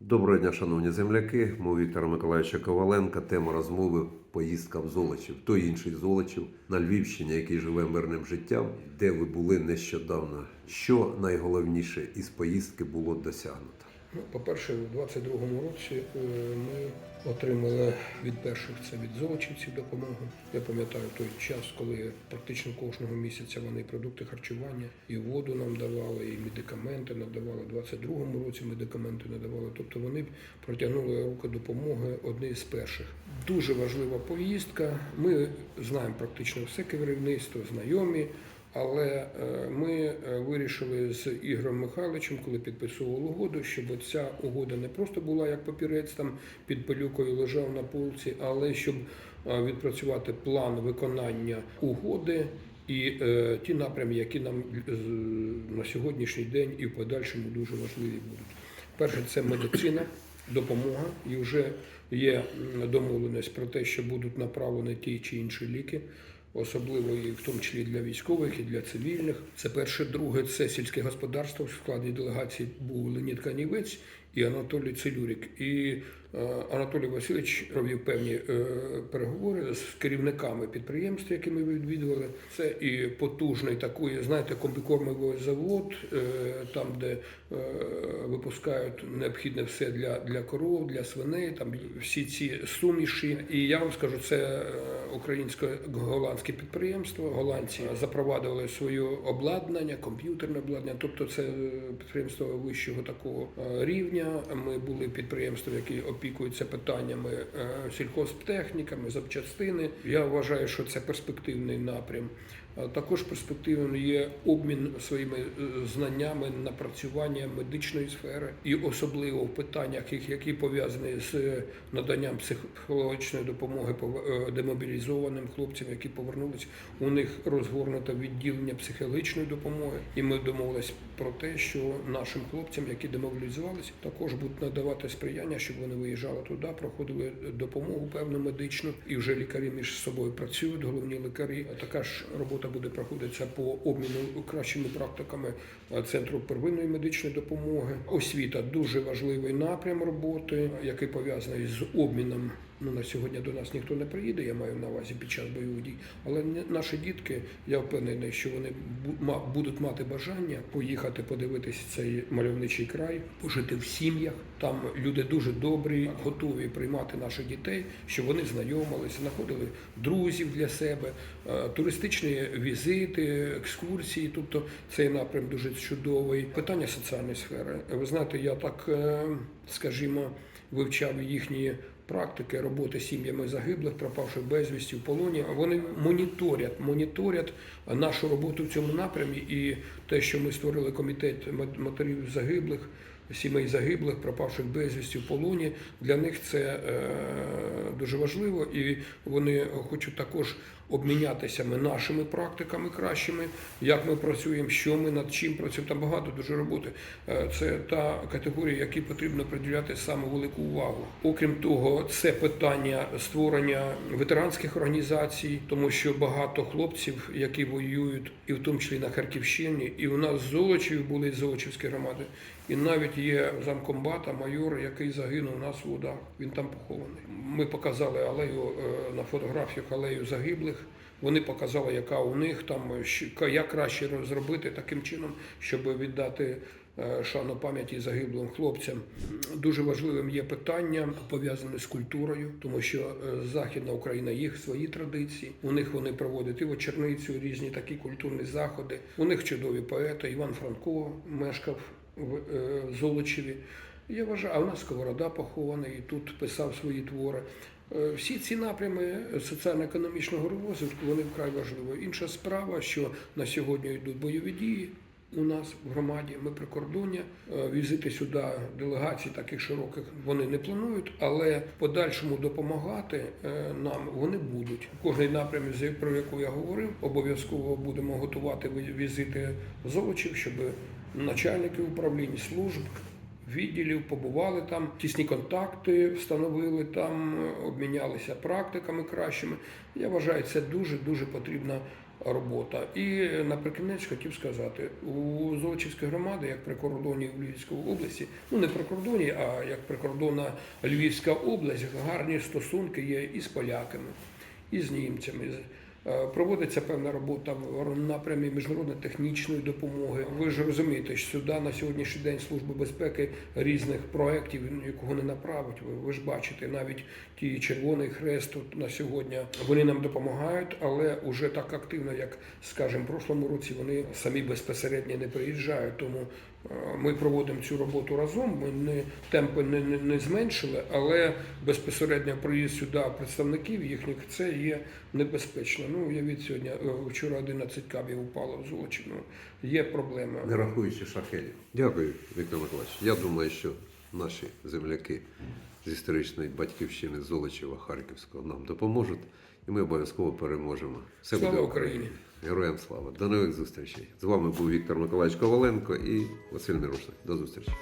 Доброго дня, шановні земляки. Ми Віктора Миколаївича Коваленка. Тема розмови поїздка в Золочів. Той інший Золочів на Львівщині, який живе мирним життям, де ви були нещодавно. Що найголовніше із поїздки було досягнуто? Ну, по-перше, у 22-му році е, ми отримали від перших це від золочівців допомогу. Я пам'ятаю той час, коли практично кожного місяця вони продукти харчування, і воду нам давали, і медикаменти надавали. У 22-му році медикаменти надавали. Тобто вони протягнули руку допомоги одні з перших. Дуже важлива поїздка. Ми знаємо практично все керівництво, знайомі. Але е, ми е, вирішили з Ігорем Михайловичем, коли підписували угоду, щоб ця угода не просто була як папірець там під пилюкою лежав на полці, але щоб е, відпрацювати план виконання угоди і ті напрями, які нам на сьогоднішній день і в подальшому дуже важливі будуть. Перше, це медицина, допомога, і вже є домовленість про те, що будуть направлені ті чи інші ліки особливо і в тому числі для військових і для цивільних. Це перше, друге, це сільське господарство. В складі делегації був Леонід Канівець і Анатолій Целюрік. І Анатолій Васильович провів певні е, переговори з керівниками підприємств, які ми відвідували. Це і потужний такий, знаєте, комбікормовий завод, е, там, де е, випускають необхідне все для, для коров, для свиней, там всі ці суміші. І я вам скажу, це е, українсько-голландське підприємство. Голландці запровадили своє обладнання, комп'ютерне обладнання, тобто це е, підприємство вищого такого е, рівня. Ми були підприємством, які опікуються питаннями е, сільхозтехніками, запчастини. Я вважаю, що це перспективний напрям. Також перспективним є обмін своїми е, знаннями напрацювання медичної сфери, і особливо в питаннях, які пов'язані з е, наданням психологічної допомоги е, демобілізованим хлопцям, які повернулись. У них розгорнуто відділення психологічної допомоги, і ми домовились про те, що нашим хлопцям, які демобілізувалися, також будуть надавати сприяння, щоб вони виїжджали туди, проходили допомогу певну медичну, і вже лікарі між собою працюють, головні лікарі. Така ж робота буде проходитися по обміну кращими практиками е, центру первинної медичної допомоги. Освіта дуже важливий напрям роботи, який пов'язаний з обміном. Ну на сьогодні до нас ніхто не приїде, я маю на увазі під час бойових дій. Але наші дітки, я впевнений, що вони будуть мати бажання поїхати подивитися цей мальовничий край, пожити в сім'ях. Там люди дуже добрі, готові приймати наших дітей, щоб вони знайомилися, знаходили друзів для себе, е, туристичні візити, екскурсії. Тобто цей напрям дуже чудовий. Питання соціальної сфери. Ви знаєте, я так, е, скажімо, вивчав їхні практики роботи з сім'ями загиблих, пропавших безвісті в полоні. Вони моніторять, моніторять нашу роботу в цьому напрямі і те, що ми створили комітет мат- матерів загиблих. Сімей загиблих, пропавших безвісті в полоні. Для них це е, дуже важливо, і вони хочуть також обмінятися ми нашими практиками кращими, як ми працюємо, що ми над чим працюємо. Там багато дуже роботи. Е, Це та категорія, якій потрібно приділяти саме велику увагу. Окрім того, це питання створення ветеранських організацій, тому що багато хлопців, які воюють, і в тому числі на Харківщині, і у нас Золочів були Золочівські громади. І навіть є замкомбата, майор, який загинув у нас в Удах. Він там похований. Ми показали алею е, на фотографіях алею загиблих. Вони показали, яка у них там як краще зробити таким чином, щоб віддати е, шану пам'яті загиблим хлопцям. Дуже важливим є питання пов'язане з культурою, тому що е, Західна Україна їх свої традиції. У них вони проводять і вечорницю, різні такі культурні заходи. У них чудові поети. Іван Франко мешкав в е, Золочеві. Я вважаю, а у нас Сковорода похований, і тут писав свої твори. Е, Всі ці напрями соціально-економічного розвитку вони вкрай важливі. Інша справа, що на сьогодні йдуть бойові дії. У нас в громаді ми прикордоння Е, візити сюди делегацій таких широких вони не планують, але подальшому допомагати нам вони будуть. Кожний напрям, про яку я говорив, обов'язково будемо готувати ві- візити золочів, щоб начальники управлінь служб відділів, побували там, тісні контакти встановили там, обмінялися практиками кращими. Я вважаю, це дуже дуже потрібна робота. І наприкінець хотів сказати, у Золочівської громади, як при кордоні в Львівській області, ну не при кордоні, а як прикордонна Львівська область, гарні стосунки є і з поляками, і з німцями. Е, Проводиться певна робота в напрямі міжнародної технічної допомоги. Ви ж розумієте, що сюди на сьогоднішній день Служба безпеки різних проєктів нікого не направить. Ви, ж бачите, навіть ті Червоний Хрест тут на сьогодні вони нам допомагають, але уже так активно, як скажімо, в прошлому році вони самі безпосередньо не приїжджають. Тому ми проводимо цю роботу разом. Ми не темпи не, не, не зменшили, але безпосередньо приїзд сюди представників їхніх це є небезпечно. Ну уявіть сьогодні, е, вчора 11 кабів упало в Золочі. Ну, є проблема. не рахуючи шахелів. Дякую, Віктор Миколаївич. Я думаю, що наші земляки з історичної батьківщини Золочева Харківського нам допоможуть, і ми обов'язково переможемо. Все Слава буде Україні! Героям слава! До нових зустрічей! З вами був Віктор Миколаївич Коваленко і Василь Мирошник. До зустрічі!